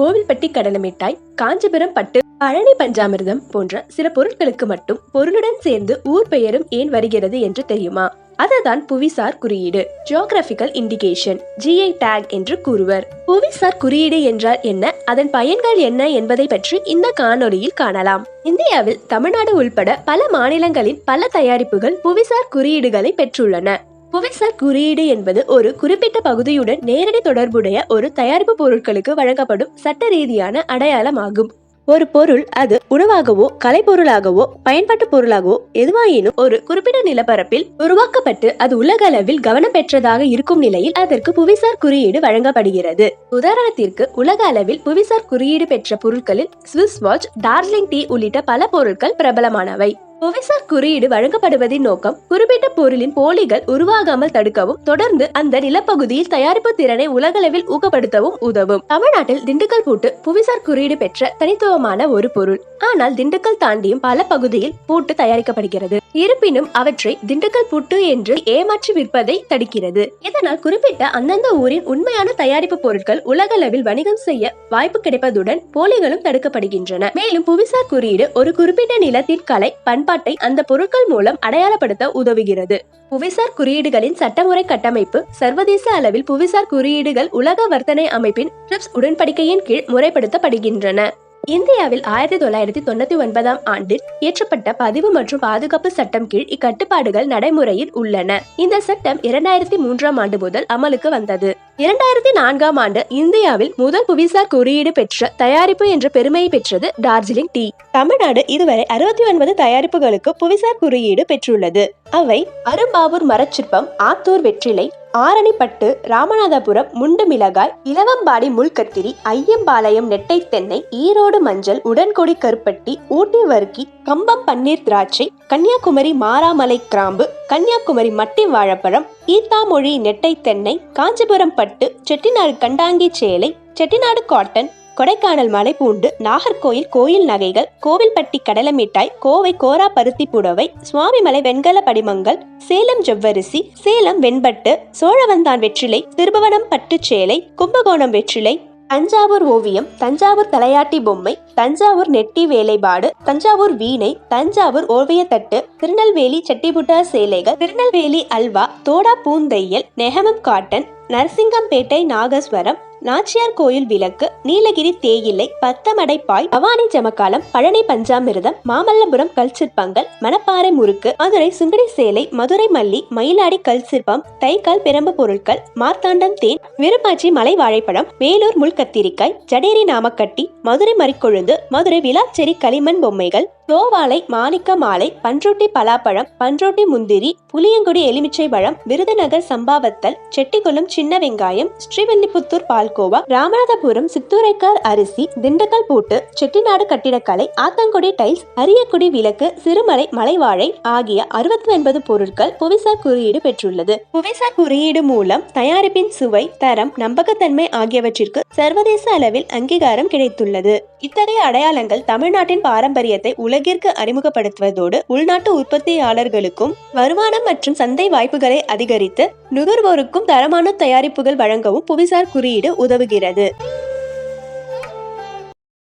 கோவில்பட்டி கடலை மிட்டாய் காஞ்சிபுரம் பட்டு பழனி பஞ்சாமிர்தம் போன்ற சில பொருட்களுக்கு மட்டும் பொருளுடன் சேர்ந்து ஊர் பெயரும் ஏன் வருகிறது என்று தெரியுமா? அதுதான் புவிசார் குறியீடு ஜியோகிராபிக்கல் இண்டிகேஷன் ஜிஐ டேக் என்று கூறுவர். புவிசார் குறியீடு என்றால் என்ன? அதன் பயன்கள் என்ன என்பதை பற்றி இந்த காணொளியில் காணலாம். இந்தியாவில் தமிழ்நாடு உள்பட பல மாநிலங்களின் பல தயாரிப்புகள் புவிசார் குறியீடுகளை பெற்றுள்ளன. புவிசார் குறியீடு என்பது ஒரு குறிப்பிட்ட பகுதியுடன் நேரடி தொடர்புடைய ஒரு தயாரிப்பு பொருட்களுக்கு வழங்கப்படும் சட்ட ரீதியான அடையாளமாகும். ஒரு பொருள் அது உணவாகவோ கலைப்பொருளாகவோ பயன்பாட்டு பொருளாகவோ எதுவாயினும் ஒரு குறிப்பிட்ட நிலப்பரப்பில் உருவாக்கப்பட்டு அது உலக அளவில் கவனம் பெற்றதாக இருக்கும் நிலையில் அதற்கு புவிசார் குறியீடு வழங்கப்படுகிறது. உதாரணத்திற்கு உலக அளவில் புவிசார் குறியீடு பெற்ற பொருட்களில் சுவிஸ் வாட்ச் டார்ஜிலிங் டீ உள்ளிட்ட பல பொருட்கள் பிரபலமானவை. புவிசார் குறியீடு வழங்கப்படுவதின் நோக்கம் குறிப்பிட்ட பொருளின் போலிகள் உருவாகாமல் தடுக்கவும் தொடர்ந்து அந்த நிலப்பகுதியில் தயாரிப்பு திறனை உலகளவில் ஊக்கப்படுத்தவும் உதவும். தமிழ்நாட்டில் திண்டுக்கல் பூட்டு புவிசார் குறியீடு பெற்ற தனித்துவமான ஒரு பொருள். ஆனால் திண்டுக்கல் தாண்டியும் பல பகுதியில் பூட்டு தயாரிக்கப்படுகிறது. இருப்பினும் அவற்றை திண்டுக்கல் புட்டு என்று ஏமாற்றி விற்பதை தடுக்கிறது. இதனால் குறிப்பிட்ட அந்தந்த ஊரின் உண்மையான தயாரிப்பு பொருட்கள் உலகளவில் வணிகம் செய்ய வாய்ப்பு கிடைப்பதுடன் போலிகளும் தடுக்கப்படுகின்றன. மேலும் புவிசார் குறியீடு ஒரு குறிப்பிட்ட நிலத்தின் கலை பண்பாட்டை அந்த பொருட்கள் மூலம் அடையாளப்படுத்த உதவுகிறது. புவிசார் குறியீடுகளின் சட்டமுறை கட்டமைப்பு சர்வதேச அளவில் புவிசார் குறியீடுகள் உலக வர்த்தனை அமைப்பின் ட்ரிப்ஸ் உடன்படிக்கையின் கீழ் முறைப்படுத்தப்படுகின்றன. இந்தியாவில் ஆயிரத்தி தொள்ளாயிரத்தி தொண்ணூத்தி ஒன்பதாம் ஆண்டில் இயற்றப்பட்ட பதிவு மற்றும் பாதுகாப்பு சட்டம் கீழ் இக்கட்டுப்பாடுகள் நடைமுறையில் உள்ளன. இந்த சட்டம் இரண்டாயிரத்தி மூன்றாம் ஆண்டு முதல் அமலுக்கு வந்தது. இரண்டாயிரத்தி நான்காம் ஆண்டு இந்தியாவில் முதல் புவிசார் குறியீடு பெற்ற தயாரிப்பு என்ற பெருமையை பெற்றது டார்ஜிலிங் டீ. தமிழ்நாடு இதுவரை அறுபத்தி ஒன்பது தயாரிப்புகளுக்கு புவிசார் குறியீடு பெற்றுள்ளது. அவை அரும்பாவூர் மரச்சிற்பம் ஆத்தூர் வெற்றிலை ஆரணிப்பட்டு ராமநாதபுரம் முண்டு மிளகாய் இளவம்பாடி முள்கத்திரி ஐயம்பாளையம் நெட்டை தென்னை ஈரோடு மஞ்சள் உடன்கொடி கருப்பட்டி ஊட்டி வர்க்கி கம்பம் பன்னீர் திராட்சை கன்னியாகுமரி மாராமலை கிராம்பு கன்னியாகுமரி மட்டி வாழைப்பழம் ஈத்தாமொழி நெட்டை தென்னை காஞ்சிபுரம் பட்டு செட்டிநாடு கண்டாங்கி சேலை செட்டிநாடு காட்டன் கொடைக்கானல் மலைப்பூண்டு நாகர்கோயில் கோயில் நகைகள் கோவில்பட்டி கடலை மிட்டாய் கோவை கோரா பருத்தி புடவை சுவாமிமலை வெண்கல படிமங்கள் சேலம் ஜவ்வரிசி சேலம் வெண்பட்டு சோழவந்தான் வெற்றிலை திருபுவனம் பட்டுச்சேலை கும்பகோணம் வெற்றிலை தஞ்சாவூர் ஓவியம் தஞ்சாவூர் தலையாட்டி பொம்மை தஞ்சாவூர் நெட்டி வேலைப்பாடு தஞ்சாவூர் வீணை தஞ்சாவூர் ஓவியத்தட்டு திருநெல்வேலி செட்டிபுட்டா சேலைகள் திருநெல்வேலி அல்வா தோடா பூந்தையல் நெகமம் காட்டன் நரசிங்கம்பேட்டை நாகஸ்வரம் நாச்சியார் கோயில் விளக்கு நீலகிரி தேயிலை பத்தமடை பாய் பவானி ஜமக்காலம் பழனி பஞ்சாமிர்தம் மாமல்லபுரம் கல் சிற்பங்கள் மணப்பாறை முறுக்கு மதுரை சுங்கடி சேலை மதுரை மல்லி மயிலாடி கல் சிற்பம் தைக்கால் பிரம்பு பொருட்கள் மார்த்தாண்டம் தேன் விருப்பாச்சி மலை வாழைப்பழம் வேலூர் முள்கத்திரிக்காய் ஜடேரி நாமக்கட்டி மதுரை மறிக்கொழுந்து மதுரை விளாச்சேரி களிமண் பொம்மைகள் தோவாலை மாணிக்க மாலை பன்ருட்டி பலாப்பழம் பன்ருட்டி முந்திரி புளியங்குடி எலுமிச்சை பழம் விருதுநகர் சம்பாவத்தல் செட்டிகுளம் சின்ன வெங்காயம் ஸ்ரீவில்லிபுத்தூர் பால்கோவா ராமநாதபுரம் சித்தூரைக்கார் அரிசி திண்டுக்கல் பூட்டு செட்டிநாடு கட்டிடக்கலை ஆத்தங்குடி டைல்ஸ் அரியக்குடி விளக்கு சிறுமலை மலைவாழை ஆகிய அறுபத்தி ஒன்பது பொருட்கள் புவிசார் குறியீடு பெற்றுள்ளது. புவிசார் குறியீடு மூலம் தயாரிப்பின் சுவை தரம் நம்பகத்தன்மை ஆகியவற்றிற்கு சர்வதேச அளவில் அங்கீகாரம் கிடைத்துள்ளது. இத்தகைய அடையாளங்கள் தமிழ்நாட்டின் பாரம்பரியத்தை உலகிற்கு அறிமுகப்படுத்துவதோடு உள்நாட்டு உற்பத்தியாளர்களுக்கும் வருமானம் மற்றும் சந்தை வாய்ப்புகளை அதிகரித்து நுகர்வோருக்கும் தரமான தயாரிப்புகள் வழங்கவும் புவிசார் குறியீடு உதவுகிறது.